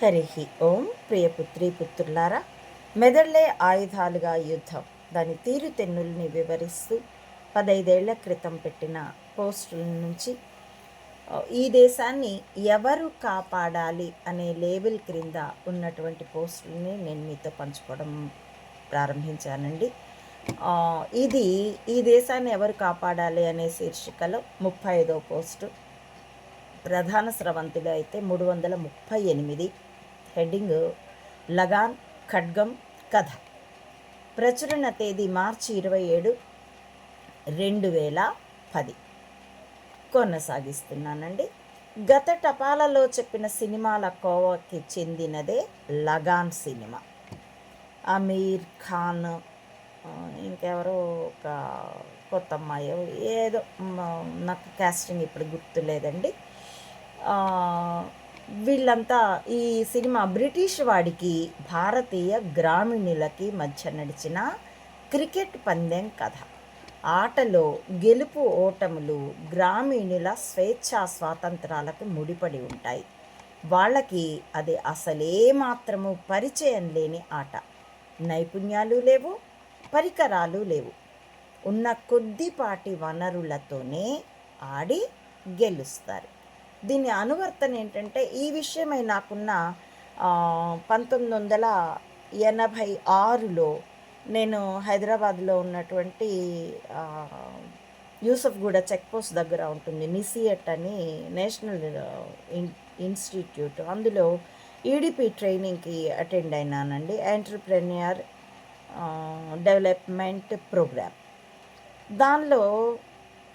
హరి ఓం ప్రియపుత్రి పుత్రులారా మెదళ్ళే ఆయుధాలుగా యుద్ధం. దాని తీరుతెన్నుల్ని వివరిస్తూ పదైదేళ్ళ క్రితం పెట్టిన పోస్టుల నుంచి ఈ దేశాన్ని ఎవరు కాపాడాలి అనే లేబుల్ క్రింద ఉన్నటువంటి పోస్టుల్ని నేను మీతో పంచుకోవడం ప్రారంభించానండి. ఇది ఈ దేశాన్ని ఎవరు కాపాడాలి అనే శీర్షికలో ముప్పై ఐదో పోస్టు. ప్రధాన స్రవంతిలో అయితే మూడు వందల ముప్పై ఎనిమిది హెడ్డింగ్ లగాన్ ఖడ్గం కథ. ప్రచురణ తేదీ మార్చి ఇరవై ఏడు రెండు వేల పది. కొనసాగిస్తున్నానండి. గత టపాలలో చెప్పిన సినిమాల కోవకి చెందినదే లగాన్ సినిమా. అమీర్ ఖాన్ ఇంకెవరో ఒక కొత్త అమ్మాయి ఏదో నాకు క్యాస్టింగ్ ఇప్పుడు గుర్తులేదండి. వీళ్ళంతా ఈ సినిమా బ్రిటిష్ వాడికి భారతీయ గ్రామీణులకి మధ్య నడిచిన క్రికెట్ పందెం కథ. ఆటలో గెలుపు ఓటములు గ్రామీణుల స్వేచ్ఛా స్వాతంత్రాలకు ముడిపడి ఉంటాయి. వాళ్ళకి అది అసలే మాత్రము పరిచయం లేని ఆట. నైపుణ్యాలు లేవు పరికరాలు లేవు. ఉన్న కొద్దిపాటి వనరులతోనే ఆడి గెలుస్తారు. దీని అనువర్తన ఏంటంటే ఈ విషయమై నాకున్న పంతొమ్మిది వందల ఎనభై ఆరులో నేను హైదరాబాద్లో ఉన్నటువంటి యూసఫ్ గూడ చెక్ పోస్ట్ దగ్గర ఉంటుంది. నిసియట్ అని నేషనల్ ఇన్ ఇన్స్టిట్యూట్. అందులో ఈడిపి ట్రైనింగ్కి అటెండ్ అయినానండి. Entrepreneur development programme. దానిలో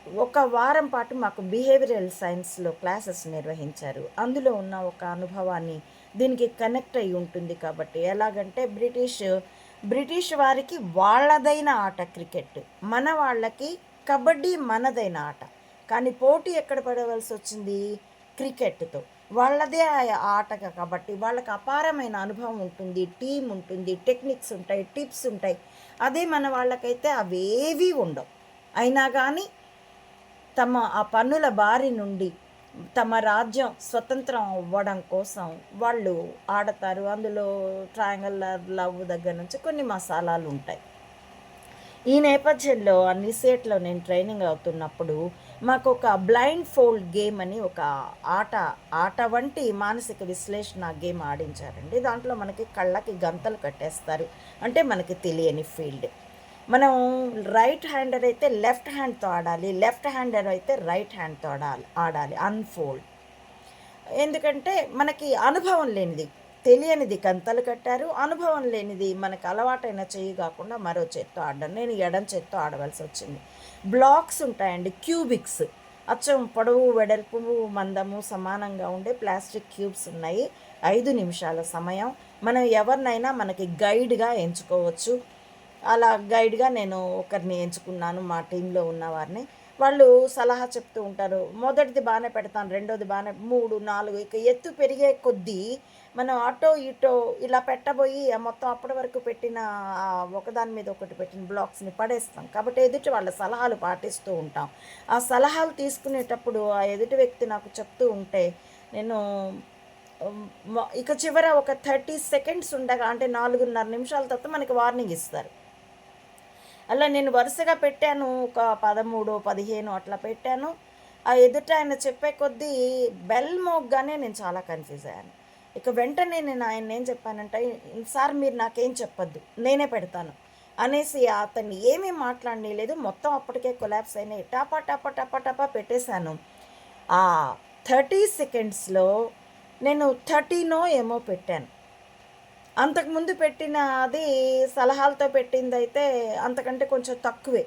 ఒక వారం పాటు మాకు బిహేవియరల్ సైన్స్లో క్లాసెస్ నిర్వహించారు. అందులో ఉన్న ఒక అనుభవాన్ని దీనికి కనెక్ట్ అయి ఉంటుంది కాబట్టి ఎలాగంటే బ్రిటిష్ బ్రిటిష్ వారికి వాళ్ళదైన ఆట క్రికెట్ మన వాళ్ళకి కబడ్డీ మనదైన ఆట. కానీ పోటీ ఎక్కడ పడవలసి వచ్చింది? క్రికెట్తో. వాళ్ళదే ఆట కాబట్టి వాళ్ళకి అపారమైన అనుభవం ఉంటుంది టీం ఉంటుంది టెక్నిక్స్ ఉంటాయి టిప్స్ ఉంటాయి. అదే మన వాళ్ళకైతే అవేవీ ఉండవు. అయినా కానీ తమ ఆ పన్నుల బారి నుండి తమ రాజ్యం స్వతంత్రం అవ్వడం కోసం వాళ్ళు ఆడతారు. అందులో ట్రయాంగల్ లవ్ దగ్గర నుంచి కొన్ని మసాలాలు ఉంటాయి. ఈ నేపథ్యంలో అన్ని సేట్లో నేను ట్రైనింగ్ అవుతున్నప్పుడు మాకు ఒక బ్లైండ్ ఫోల్డ్ గేమ్ అని ఒక ఆట ఆట వంటి మానసిక విశ్లేషణ గేమ్ ఆడించారండి. దాంట్లో మనకి కళ్ళకి గంతలు కట్టేస్తారు. అంటే మనకి తెలియని ఫీల్డ్ మనం రైట్ హ్యాండర్ అయితే లెఫ్ట్ హ్యాండ్తో ఆడాలి లెఫ్ట్ హ్యాండర్ అయితే రైట్ హ్యాండ్తో ఆడాలి ఆడాలి అన్ఫోల్డ్ ఎందుకంటే మనకి అనుభవం లేనిది తెలియనిది కంతలు కట్టారు అనుభవం లేనిది మనకు అలవాటైన చెయ్యి కాకుండా మరో చేత్తో ఆడడం. నేను ఎడం చేత్తో ఆడవలసి వచ్చింది. బ్లాక్స్ ఉంటాయండి క్యూబిక్స్ అచ్చం పొడవు వెడల్పు మందము సమానంగా ఉండే ప్లాస్టిక్ క్యూబ్స్ ఉన్నాయి. ఐదు నిమిషాల సమయం. మనం ఎవరినైనా మనకి గైడ్గా ఎంచుకోవచ్చు. అలా గైడ్గా నేను ఒకరిని ఎంచుకున్నాను మా టీంలో ఉన్న వారిని. వాళ్ళు సలహా చెప్తూ ఉంటారు. మొదటిది బాగానే పెడతాను రెండోది బాగానే మూడు నాలుగు ఇక ఎత్తు పెరిగే కొద్దీ మనం అటో ఇటో ఇలా పెట్టబోయి ఆ మొత్తం అప్పటి వరకు పెట్టిన ఒకదాని మీద ఒకటి పెట్టిన బ్లాక్స్ని పడేస్తాం. కాబట్టి ఎదుటి వాళ్ళ సలహాలు పాటిస్తూ ఉంటాం. ఆ సలహాలు తీసుకునేటప్పుడు ఆ ఎదుటి వ్యక్తి నాకు చెప్తూ ఉంటే నేను ఇక చివర ఒక థర్టీ సెకండ్స్ ఉండగా అంటే నాలుగున్నర నిమిషాల తర్వాత మనకి వార్నింగ్ ఇస్తారు. అలా నేను వరుసగా పెట్టాను ఒక పదమూడు పదిహేను అట్లా పెట్టాను. ఆ ఎదుట ఆయన చెప్పే కొద్దీ బెల్ మోగ్గానే నేను చాలా కన్ఫ్యూజ్ అయ్యాను. ఇక వెంటనే నేను ఆయన ఏం చెప్పానంటే సార్ మీరు నాకేం చెప్పొద్దు నేనే పెడతాను అనేసి అతన్ని ఏమీ మాట్లాడలేదు మొత్తం అప్పటికే కొలాప్స్ అయినాయి. టపా టపా టపా టపా పెట్టేశాను. ఆ థర్టీ సెకండ్స్లో నేను థర్టీనో ఏమో పెట్టాను. అంతకుముందు పెట్టిన అది సలహాలతో పెట్టింది అయితే అంతకంటే కొంచెం తక్కువే.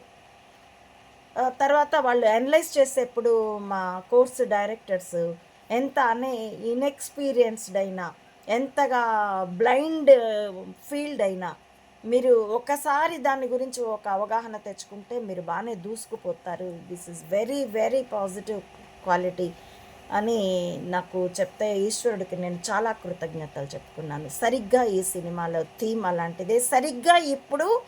తర్వాత వాళ్ళు అనలైజ్ చేసేప్పుడు మా కోర్సు డైరెక్టర్స్ ఎంత అనే ఇన్ఎక్స్పీరియన్స్డ్ అయినా ఎంతగా బ్లైండ్ ఫీల్డ్ అయినా మీరు ఒకసారి దాని గురించి ఒక అవగాహన తెచ్చుకుంటే మీరు బాగానే దూసుకుపోతారు. This is very very positive quality అని నాకు చెప్తే ఈశ్వరుడికి నేను చాలా కృతజ్ఞతలు చెప్పుకున్నాను. సరిగ్గా ఈ సినిమాలో థీమ్ అలాంటిదే. సరిగ్గా ఇప్పుడు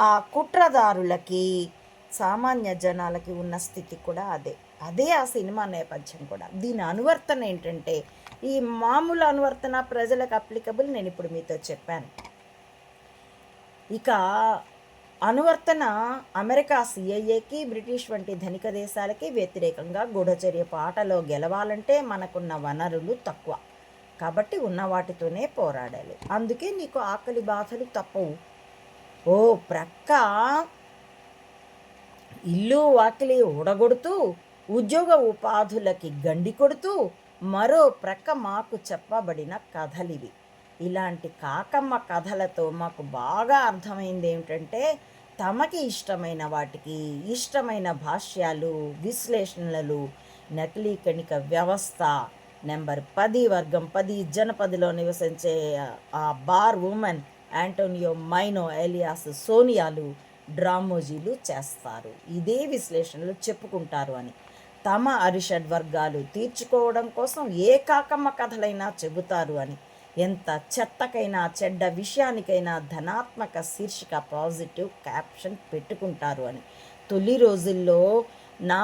ఆ కుట్రదారులకి సామాన్య జనాలకి ఉన్న స్థితి కూడా అదే. అదే ఆ సినిమా నేపథ్యం కూడా. దీని అనువర్తన ఏంటంటే ఈ మామూలు అనువర్తన ప్రజలకు అప్లికబుల్ నేను ఇప్పుడు మీతో చెప్పాను. ఇక అనువర్తన అమెరికా సిఐఏకి బ్రిటిష్ వంటి ధనిక దేశాలకి వ్యతిరేకంగా గూఢచర్య పాటలో గెలవాలంటే మనకున్న వనరులు తక్కువ. కాబట్టి ఉన్న వాటితోనే పోరాడాలి. అందుకే నీకు ఆకలి బాధలు తప్పవు. ఓ ప్రక్క ఇల్లు వాకిలి ఊడగొడుతూ ఉద్యోగ ఉపాధులకి గండి కొడుతూ మరో ప్రక్క మాకు చెప్పబడిన కథలివి. ఇలాంటి కాకమ్మ కథలతో మాకు బాగా అర్థమైంది ఏమిటంటే తమకి ఇష్టమైన వాటికి ఇష్టమైన భాష్యాలు విశ్లేషణలు నకిలీ కణిక వ్యవస్థ నెంబర్ పది వర్గం పది జనపదిలో నివసించే ఆ bar women Antonio Maino alias సోనియాలు డ్రామోజీలు చేస్తారు. ఇదే విశ్లేషణలు చెప్పుకుంటారు అని. తమ అరిషడ్ వర్గాలు తీర్చుకోవడం కోసం ఏ కాకమ్మ కథలైనా చెబుతారు అని. ఎంత చెత్తకైనా చెడ్డ విషయానికైనా ధనాత్మక శీర్షిక పాజిటివ్ క్యాప్షన్ పెట్టుకుంటారు అని. తొలి రోజుల్లో నా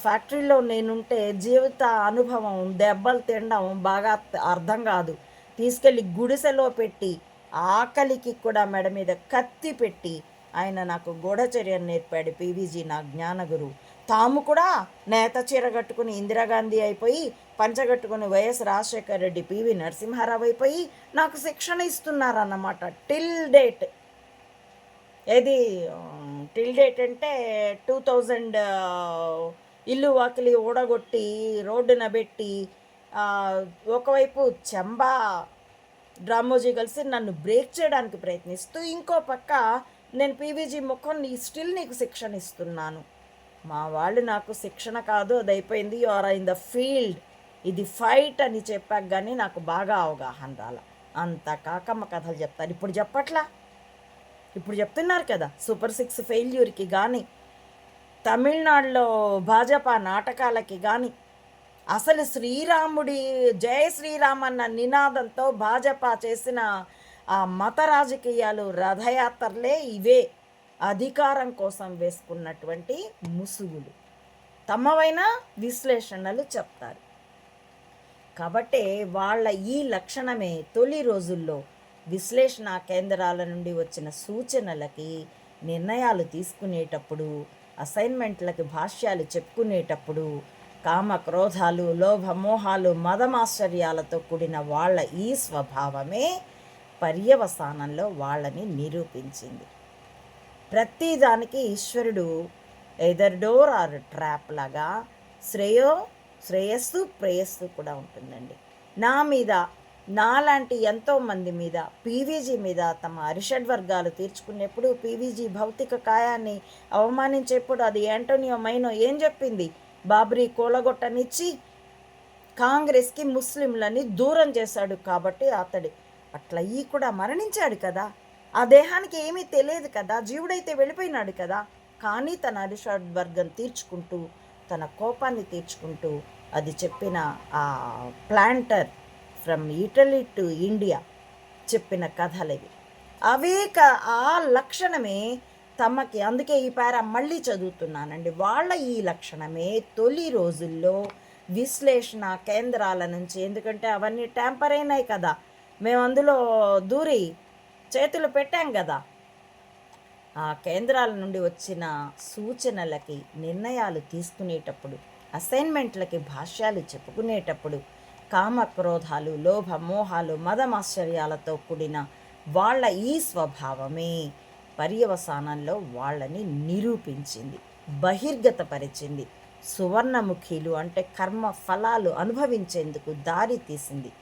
ఫ్యాక్టరీలో నేనుంటే జీవిత అనుభవం దెబ్బలు తినడం బాగా అర్థం కాదు. తీసుకెళ్ళి గుడిసెలో పెట్టి ఆకలికి కూడా మెడ మీద కత్తి పెట్టి ఆయన నాకు గూఢచర్యను నేర్పాడు పీవీజీ నా జ్ఞానగురు. తాము కూడా నేత చీర కట్టుకుని ఇందిరాగాంధీ అయిపోయి పంచగట్టుకుని వైఎస్ రాజశేఖర రెడ్డి పివి నరసింహారావు అయిపోయి నాకు శిక్షణ ఇస్తున్నారన్నమాట. Till date. ఏది టిల్ డేట్ అంటే టూ థౌజండ్ ఇల్లు వాకిలి ఊడగొట్టి రోడ్డున పెట్టి ఒకవైపు చెంబా డ్రామోజీ కలిసి నన్ను బ్రేక్ చేయడానికి ప్రయత్నిస్తూ ఇంకో పక్క నేను పీవీజీ ముఖం నీ స్టిల్ నీకు శిక్షణ ఇస్తున్నాను. మా వాళ్ళు నాకు శిక్షణ కాదు అది అయిపోయింది you are in the field ఇది ఫైట్ అని చెప్పాక కానీ నాకు బాగా అవగాహన రాల. అంత కాకమ్మ కథలు చెప్తారు. ఇప్పుడు చెప్పట్లా? ఇప్పుడు చెప్తున్నారు కదా సూపర్ సిక్స్ ఫెయిల్యూర్కి కానీ తమిళనాడులో భాజపా నాటకాలకి కానీ అసలు శ్రీరాముడి జయ శ్రీరామ్ అన్న నినాదంతో భాజపా చేసిన ఆ మత రాజకీయాలు రథయాత్రలే ఇవే అధికారం కోసం వేసుకున్నటువంటి ముసుగులు. తమవైన విశ్లేషణలు చెప్తారు. కాబట్టి వాళ్ళ ఈ లక్షణమే తొలి రోజుల్లో విశ్లేషణ కేంద్రాల నుండి వచ్చిన సూచనలకి నిర్ణయాలు తీసుకునేటప్పుడు అసైన్మెంట్లకి భాష్యాలు చెప్పుకునేటప్పుడు కామ క్రోధాలు లోభ మోహాలు మదమాశ్చర్యాలతో కూడిన వాళ్ళ ఈ స్వభావమే పర్యవసానంలో వాళ్ళని నిరూపించింది. ప్రతిదానికి ఈశ్వరుడు ఎదర్ డోర్ ఆర్ ట్రాప్ లాగా శ్రేయో శ్రేయస్సు ప్రేయస్సు కూడా ఉంటుందండి. నా మీద నాలాంటి ఎంతోమంది మీద పీవీజీ మీద తమ అరిషడ్ వర్గాలు తీర్చుకునేప్పుడు పీవీజీ భౌతిక కాయాన్ని అవమానించేప్పుడు అది యాంటోనియో మైనో ఏం చెప్పింది? బాబ్రీ కూలగొట్టనిచ్చి కాంగ్రెస్కి ముస్లింలని దూరం చేశాడు కాబట్టి అతడి అట్లా ఈ కూడా మరణించాడు కదా. ఆ దేహానికి ఏమీ తెలియదు కదా. జీవుడైతే వెళ్ళిపోయినాడు కదా. కానీ తన అరిషడ్ వర్గం తీర్చుకుంటూ తన కోపాన్ని తీర్చుకుంటూ అది చెప్పిన ఆ planter from Italy to India చెప్పిన కథలవి అవే క ఆ లక్షణమే తమకి. అందుకే ఈ పేర మళ్ళీ చదువుతున్నానండి. వాళ్ళ ఈ లక్షణమే తొలి రోజుల్లో విశ్లేషణ కేంద్రాల నుంచి. ఎందుకంటే అవన్నీ ట్యాంపర్ అయినాయి కదా. మేము అందులో దూరి చేతులు పెట్టాం కదా. ఆ కేంద్రాల నుండి వచ్చిన సూచనలకి నిర్ణయాలు తీసుకునేటప్పుడు అసైన్మెంట్లకి భాష్యాలు చెప్పుకునేటప్పుడు కామక్రోధాలు లోభ మోహాలు మదమాశ్చర్యాలతో కూడిన వాళ్ళ ఈ స్వభావమే పర్యవసానంలో వాళ్ళని నిరూపించింది బహిర్గతపరిచింది సువర్ణముఖీలు అంటే కర్మ ఫలాలు అనుభవించేందుకు దారి తీసింది.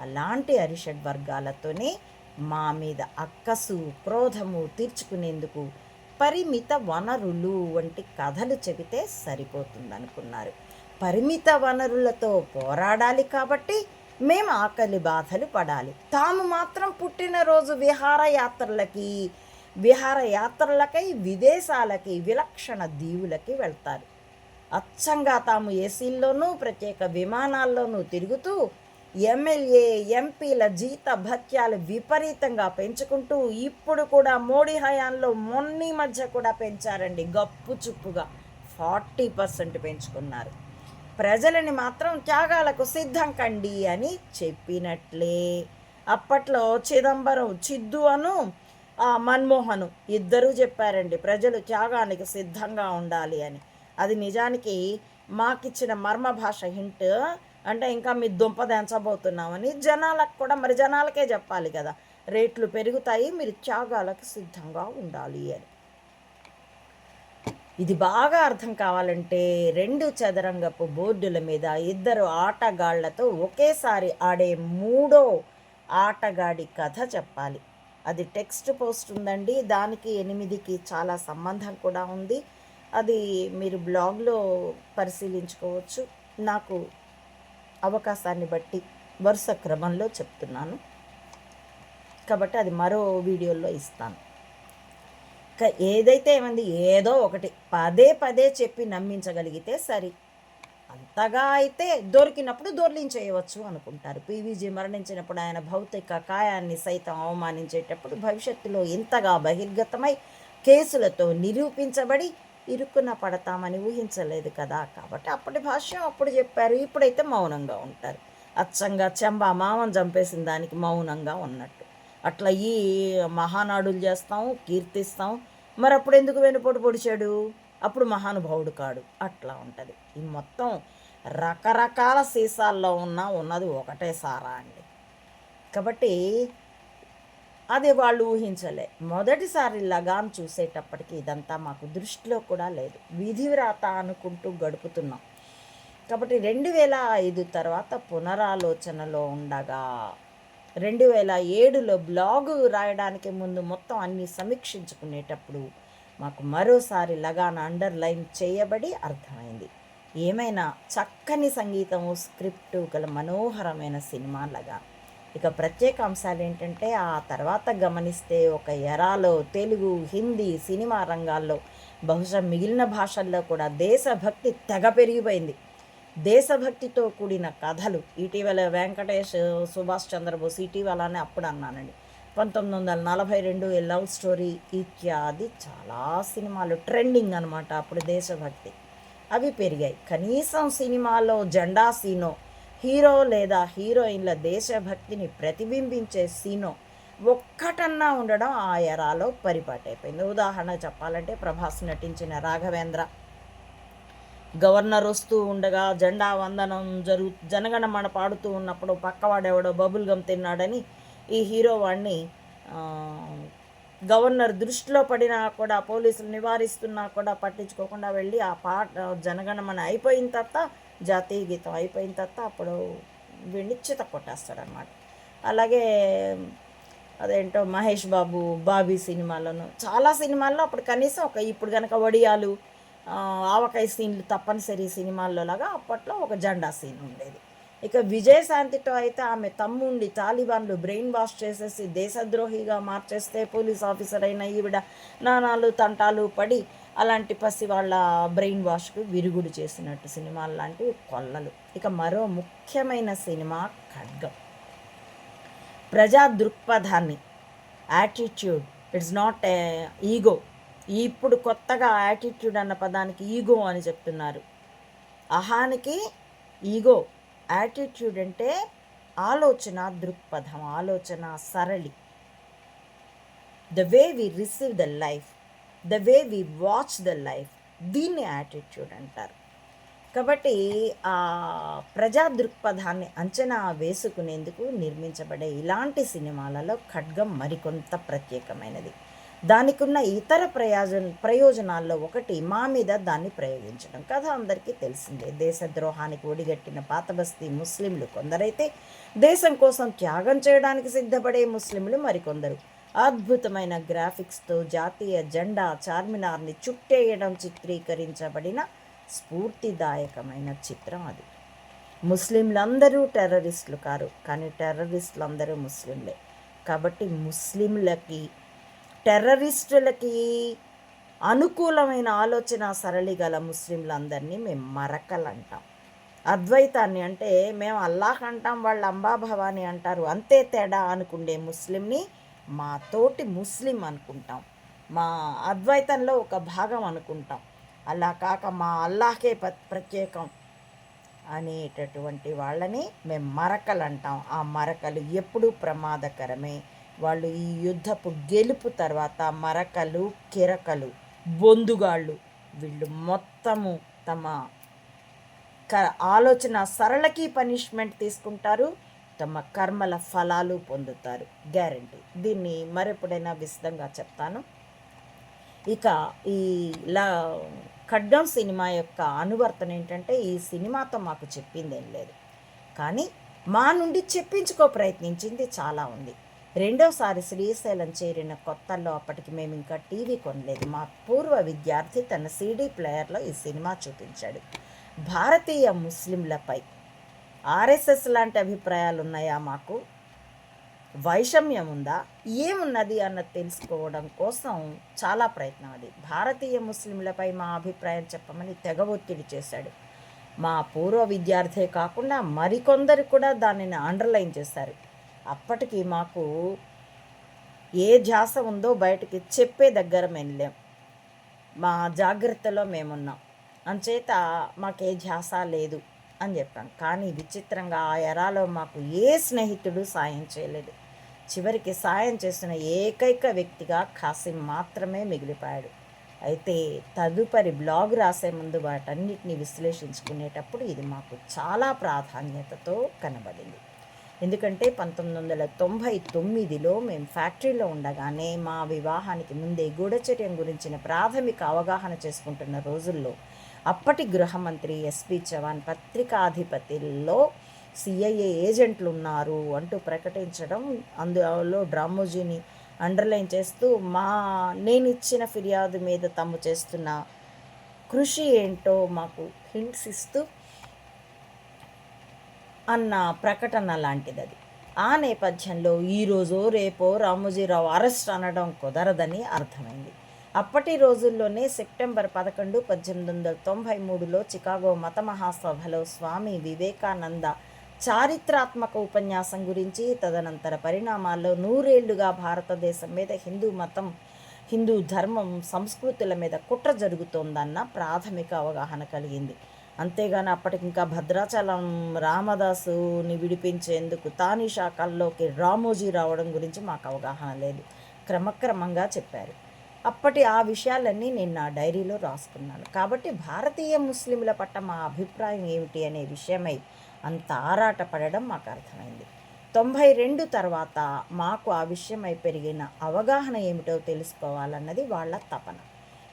అలాంటి అరిషడ్ వర్గాలతోనే మా మీద అక్కసు క్రోధము తీర్చుకునేందుకు పరిమిత వనరులు వంటి కథలు చెబితే సరిపోతుందనుకున్నారు. పరిమిత వనరులతో పోరాడాలి కాబట్టి మేము ఆకలి బాధలు పడాలి. తాము మాత్రం పుట్టినరోజు విహారయాత్రలకి విహారయాత్రలకై విదేశాలకి విలక్షణ దీవులకి వెళ్తారు. అచ్చంగా తాము ఏసీల్లోనూ ప్రత్యేక విమానాల్లోనూ తిరుగుతూ ఎమ్మెల్యే ఎంపీల జీత భత్యాలు విపరీతంగా పెంచుకుంటూ ఇప్పుడు కూడా మోడీ హయాంలో మొన్నీ మధ్య కూడా పెంచారండి. గప్పు చుప్పుగా ఫార్టీ పర్సెంట్ పెంచుకున్నారు. ప్రజలని మాత్రం త్యాగాలకు సిద్ధం కండి అని చెప్పినట్లే. అప్పట్లో చిదంబరం చిద్దు అను మన్మోహను ఇద్దరూ చెప్పారండి ప్రజలు త్యాగానికి సిద్ధంగా ఉండాలి అని. అది నిజానికి మాకిచ్చిన మర్మ భాష హింట్ అంటే ఇంకా మీ దుంప దంచబోతున్నామని జనాలకు కూడా మరి జనాలకే చెప్పాలి కదా. రేట్లు పెరుగుతాయి మీరు త్యాగాలకు సిద్ధంగా ఉండాలి అని. ఇది బాగా అర్థం కావాలంటే రెండు చదరంగపు బోర్డుల మీద ఇద్దరు ఆటగాళ్ళతో ఒకేసారి ఆడే మూడో ఆటగాడి కథ చెప్పాలి. అది టెక్స్ట్ పోస్ట్ ఉందండి. దానికి ఎనిమిదికి చాలా సంబంధం కూడా ఉంది. అది మీరు బ్లాగ్లో పరిశీలించుకోవచ్చు. నాకు అవకాశాన్ని బట్టి వరుస క్రమంలో చెప్తున్నాను. కాబట్టి అది మరో వీడియోలో ఇస్తాను. ఇంకా ఏదైతే ఏమంది ఏదో ఒకటి పదే పదే చెప్పి నమ్మించగలిగితే సరి. అంతగా అయితే దొరికినప్పుడు దొర్లించేయవచ్చు అనుకుంటారు. పీవీజీ మరణించినప్పుడు ఆయన భౌతిక కాయాన్ని సైతం అవమానించేటప్పుడు భవిష్యత్తులో ఇంతగా బహిర్గతమై కేసులతో నిరూపించబడి ఇరుక్కున పడతామని ఊహించలేదు కదా. కాబట్టి అప్పటి భాష్యం అప్పుడు చెప్పారు. ఇప్పుడైతే మౌనంగా ఉంటారు. అచ్చంగా చెంబా మామం చంపేసిన దానికి మౌనంగా ఉన్నట్టు. అట్లా ఈ మహానాడులు చేస్తాం కీర్తిస్తాం. మరి అప్పుడు ఎందుకు వెనుపోటు పొడిచాడు? అప్పుడు మహానుభావుడు కాడు. అట్లా ఉంటుంది. ఈ మొత్తం రకరకాల సీసాల్లో ఉన్న ఉన్నది ఒకటే సారా అండి. కాబట్టి అది వాళ్ళు ఊహించలే. మొదటిసారి లగాన్ చూసేటప్పటికి ఇదంతా మాకు దృష్టిలో కూడా లేదు. విధివ్రాత అనుకుంటూ గడుపుతున్నాం. కాబట్టి రెండు వేల ఐదు తర్వాత పునరాలోచనలో ఉండగా రెండు వేల ఏడులో బ్లాగు రాయడానికి ముందు మొత్తం అన్ని సమీక్షించుకునేటప్పుడు మాకు మరోసారి లగాన్ అండర్లైన్ చేయబడి అర్థమైంది. ఏమైనా చక్కని సంగీతము స్క్రిప్టు గల మనోహరమైన సినిమా లగాన్ ఇక ప్రత్యేక అంశాలు ఏంటంటే ఆ తర్వాత గమనిస్తే ఒక ఎరాలో తెలుగు హిందీ సినిమా రంగాల్లో బహుశా మిగిలిన భాషల్లో కూడా దేశభక్తి తెగ పెరిగిపోయింది. దేశభక్తితో కూడిన కథలు ఇటీవల వెంకటేష్ సుభాష్ చంద్రబోస్ ఇటీవలనే అప్పుడు అన్నానండి. పంతొమ్మిది వందల నలభై రెండు ఏ లవ్ స్టోరీ ఇత్యాది చాలా సినిమాలు ట్రెండింగ్ అనమాట అప్పుడు దేశభక్తి. అవి పెరిగాయి. కనీసం సినిమాలో జెండా సీనో హీరో లేదా హీరోయిన్ల దేశభక్తిని ప్రతిబింబించే సీనో ఒక్కటన్నా ఉండడం ఆ ఎరాలో పరిపాటైపోయింది ఉదాహరణ చెప్పాలంటే ప్రభాస్ నటించిన రాఘవేంద్ర. గవర్నర్ వస్తూ ఉండగా జెండా వందనం జరుగు జనగణమన పాడుతూ ఉన్నప్పుడు పక్కవాడెవడో బబుల్ గమ్ తిన్నాడని ఈ హీరో వాడిని గవర్నర్ దృష్టిలో పడినా కూడా పోలీసులు నివారిస్తున్నా కూడా పట్టించుకోకుండా వెళ్ళి ఆ పాట జనగణమన అయిపోయిన తర్వాత జాతీయ గీతం అయిపోయిన తర్వాత అప్పుడు వీడిని చిత కొట్టేస్తాడనమాట అలాగే అదేంటో మహేష్ బాబు బాబీ సినిమాలను చాలా సినిమాల్లో అప్పుడు కనీసం ఒక ఇప్పుడు కనుక వడియాలు ఆవకాయ సీన్లు తప్పనిసరి సినిమాల్లో లాగా అప్పట్లో ఒక జెండా సీన్ ఉండేది. ఇక విజయశాంతితో అయితే ఆమె తమ్ముండి తాలిబాన్లు బ్రెయిన్ వాష్ చేసేసి దేశద్రోహిగా మార్చేస్తే పోలీస్ ఆఫీసర్ అయిన ఈవిడ నానాలు తంటాలు పడి అలాంటి పసి వాళ్ళ బ్రెయిన్ వాష్కు విరుగుడు చేసినట్టు సినిమాలు లాంటివి కొల్లలు. ఇక మరో ముఖ్యమైన సినిమా ఖడ్గం. ప్రజా దృక్పథాన్ని యాటిట్యూడ్ ఇట్స్ నాట్ ఈగో. ఇప్పుడు కొత్తగా యాటిట్యూడ్ అన్న పదానికి ఈగో అని చెప్తున్నారు. అహానికి ఈగో యాటిట్యూడ్ అంటే ఆలోచన దృక్పథం ఆలోచన సరళి. The way we receive the life. The way we watch the life దీన్ని యాటిట్యూడ్ అంటారు. కాబట్టి ఆ ప్రజా దృక్పథాన్ని అంచనా వేసుకునేందుకు నిర్మించబడే ఇలాంటి సినిమాలలో ఖడ్గం మరికొంత ప్రత్యేకమైనది. దానికున్న ఇతర ప్రయోజన ప్రయోజనాల్లో ఒకటి మా మీద దాన్ని ప్రయోగించడం. కథ అందరికీ తెలిసిందే. దేశద్రోహానికి ఒడిగట్టిన పాతబస్తీ ముస్లింలు కొందరైతే దేశం కోసం త్యాగం చేయడానికి సిద్ధపడే ముస్లింలు మరికొందరు. అద్భుతమైన గ్రాఫిక్స్తో జాతీయ జెండా చార్మినార్ని చుట్టేయడం చిత్రీకరించబడిన స్ఫూర్తిదాయకమైన చిత్రం అది. ముస్లింలందరూ టెర్రరిస్టులు కారు కానీ టెర్రరిస్టులు అందరూ ముస్లింలే. కాబట్టి ముస్లింలకి టెర్రరిస్టులకి అనుకూలమైన ఆలోచన సరళి గల ముస్లింలందరినీ మేము మరకలు అంటాం అద్వైతాన్ని అంటే మేము అల్లాహ్ అంటాం వాళ్ళు అంబాభవాని అంటారు అంతే తేడా అనుకుండే ముస్లింని మా తోటి ముస్లిం అనుకుంటాం. మా అద్వైతంలో ఒక భాగం అనుకుంటాం. అలా కాక మా అల్లాహకే ప్రత్యేకం అనేటటువంటి వాళ్ళని మేము మరకలు అంటాం ఆ మరకలు ఎప్పుడూ ప్రమాదకరమే. వాళ్ళు ఈ యుద్ధపు గెలుపు తర్వాత మరకలు కిరకలు బొందుగాళ్ళు వీళ్ళు మొత్తము తమ క ఆలోచన సరళకి పనిష్మెంట్ తీసుకుంటారు. తమ కర్మల ఫలాలు పొందుతారు. గ్యారంటీ దీన్ని మరెప్పుడైనా విశదంగా చెప్తాను. ఇక ఈ లా ఖడ్గం సినిమా యొక్క అనువర్తనం ఏంటంటే ఈ సినిమాతో మాకు చెప్పిందేం లేదు. కానీ మా నుండి చెప్పించుకో ప్రయత్నించింది చాలా ఉంది. రెండోసారి శ్రీశైలం చేరిన కొత్తల్లో అప్పటికి మేము ఇంకా టీవీ కొనలేదు. మా పూర్వ విద్యార్థి తన సీడీ ప్లేయర్లో ఈ సినిమా చూపించాడు. భారతీయ ముస్లింలపై ఆర్ఎస్ఎస్ లాంటి అభిప్రాయాలు ఉన్నాయా మాకు? వైషమ్యం ఉందా ఏమున్నది అన్నది తెలుసుకోవడం కోసం చాలా ప్రయత్నం అది. భారతీయ ముస్లింలపై మా అభిప్రాయం చెప్పమని తెగ ఒత్తిడి చేశాడు. మా పూర్వ విద్యార్థే కాకుండా మరికొందరు కూడా దానిని అండర్లైన్ చేశారు. అప్పటికి మాకు ఏ ధ్యాస ఉందో బయటికి చెప్పే దగ్గర వెళ్ళాం మా జాగ్రత్తలో మేమున్నాం. అంచేత మాకే ధ్యాస లేదు. అని చెప్పాను కానీ విచిత్రంగా ఆ ఎరాలో మాకు ఏ స్నేహితుడు సాయం చేయలేదు. చివరికి సాయం చేసిన ఏకైక వ్యక్తిగా ఖాసిం మాత్రమే మిగిలిపోయాడు. అయితే తదుపరి బ్లాగ్ రాసే ముందు వాటన్నిటిని విశ్లేషించుకునేటప్పుడు ఇది మాకు చాలా ప్రాధాన్యతతో కనబడింది. ఎందుకంటే పంతొమ్మిది వందల తొంభై తొమ్మిదిలో మేము ఫ్యాక్టరీలో ఉండగానే మా వివాహానికి ముందే గూఢచర్యం గురించిన ప్రాథమిక అవగాహన చేసుకుంటున్న రోజుల్లో అప్పటి గృహమంత్రి ఎస్పి చవాన్ పత్రికాధిపతిలో సిఐఏ ఏజెంట్లు ఉన్నారు అంటూ ప్రకటించడం అందులో డ్రామోజీని అండర్లైన్ చేస్తూ మా నేను ఇచ్చిన ఫిర్యాదు మీద తమ్ము చేస్తున్న కృషి ఏంటో మాకు హింట్స్ ఇస్తూ అన్న ప్రకటన లాంటిది అది ఆ నేపథ్యంలో ఈరోజు రేపో రామోజీరావు అరెస్ట్ అనడం కుదరదని అర్థమైంది. అప్పటి రోజుల్లోనే సెప్టెంబర్ పదకొండు పద్దెనిమిది వందల తొంభై మూడులో చికాగో మత మహాసభలో స్వామి వివేకానంద చారిత్రాత్మక ఉపన్యాసం గురించి తదనంతర పరిణామాల్లో నూరేళ్ళుగా భారతదేశం మీద హిందూ మతం హిందూ ధర్మం సంస్కృతుల మీద కుట్ర జరుగుతోందన్న ప్రాథమిక అవగాహన కలిగింది. అంతేగాని అప్పటికి ఇంకా భద్రాచలం రామదాసుని విడిపించేందుకు తాని శాఖల్లోకి రామోజీ రావడం గురించి మాకు అవగాహన లేదు. క్రమక్రమంగా చెప్పారు. అప్పటి ఆ విషయాలన్నీ నేను నా డైరీలో రాసుకున్నాను. కాబట్టి భారతీయ ముస్లింల పట్ల మా అభిప్రాయం ఏమిటి అనే విషయమై అంత ఆరాటపడడం మాకు అర్థమైంది. తొంభై రెండు తర్వాత మాకు ఆ విషయమై పెరిగిన అవగాహన ఏమిటో తెలుసుకోవాలన్నది వాళ్ళ తపన.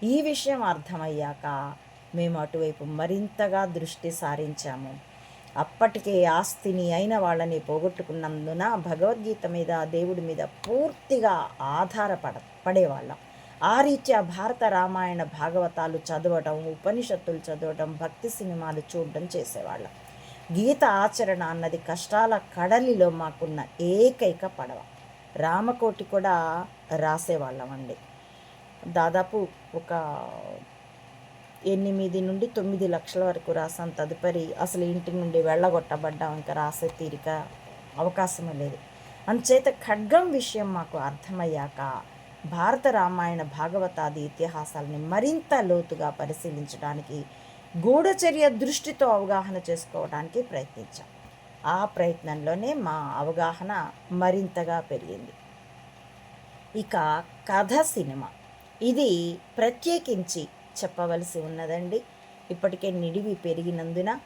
ఈ విషయం అర్థమయ్యాక మేము అటువైపు మరింతగా దృష్టి సారించాము. అప్పటికే ఆస్తిని అయిన వాళ్ళని పోగొట్టుకున్నందున భగవద్గీత మీద దేవుడి మీద పూర్తిగా ఆధారపడ పడేవాళ్ళం. ఆ రీత్యా భారత రామాయణ భాగవతాలు చదవటం ఉపనిషత్తులు చదవటం భక్తి సినిమాలు చూడడం చేసేవాళ్ళం. గీత ఆచరణ అన్నది కష్టాల కడలిలో మాకున్న ఏకైక పడవ. రామకోటి కూడా రాసేవాళ్ళం అండి. దాదాపు ఒక ఎనిమిది నుండి తొమ్మిది లక్షల వరకు రాసాం తదుపరి అసలు ఇంటి నుండి వెళ్ళగొట్టబడ్డాం ఇంకా రాసే తీరిక అవకాశమే లేదు. అంచేత ఖడ్గం విషయం మాకు అర్థమయ్యాక భారత రామాయణ భాగవతాది ఇతిహాసాలని మరింత లోతుగా పరిశీలించడానికి గూఢచర్య దృష్టితో అవగాహన చేసుకోవడానికి ప్రయత్నించాం. ఆ ప్రయత్నంలోనే మా అవగాహన మరింతగా పెరిగింది. ఇక కథ సినిమా. ఇది ప్రత్యేకించి చెప్పవలసి ఉన్నదండి. ఇప్పటికే నిడివి పెరిగినందున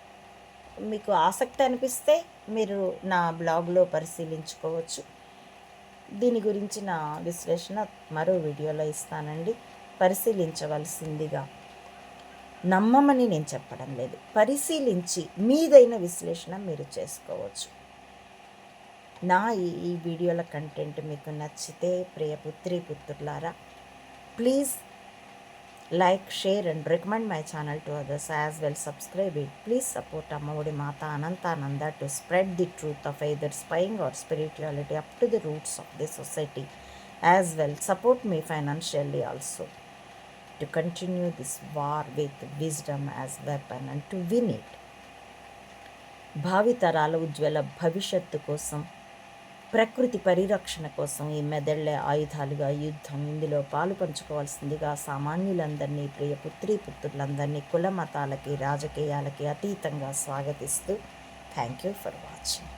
మీకు ఆసక్తి అనిపిస్తే మీరు నా బ్లాగ్లో పరిశీలించుకోవచ్చు. దీని గురించిన విశ్లేషణ మరో వీడియోలో ఇస్తానండి. పరిశీలించవలసిందిగా. నమ్మమని నేను చెప్పడం లేదు. పరిశీలించి మీదైన విశ్లేషణ మీరు చేసుకోవచ్చు. నా ఈ ఈ వీడియోల కంటెంట్ మీకు నచ్చితే ప్రియ పుత్రి పుత్రులారా please like share and recommend my channel to others as well subscribe it please support Ammavodi Mata Anantananda to spread the truth of either spying or spirituality up to the roots of the society as well support me financially also to continue this war with wisdom as weapon and to win it భావితరాల ఉజ్వల భవిష్యత్తు కోసం ప్రకృతి పరిరక్షణ కోసం ఈ మెదళ్ళే ఆయుధాలుగా యుద్ధం. ఇందులో పాలు పంచుకోవాల్సిందిగా సామాన్యులందరినీ ప్రియ పుత్రీ పుత్రులందరినీ కుల మతాలకి రాజకీయాలకి అతీతంగా స్వాగతిస్తూ థ్యాంక్ యూ ఫర్ వాచింగ్.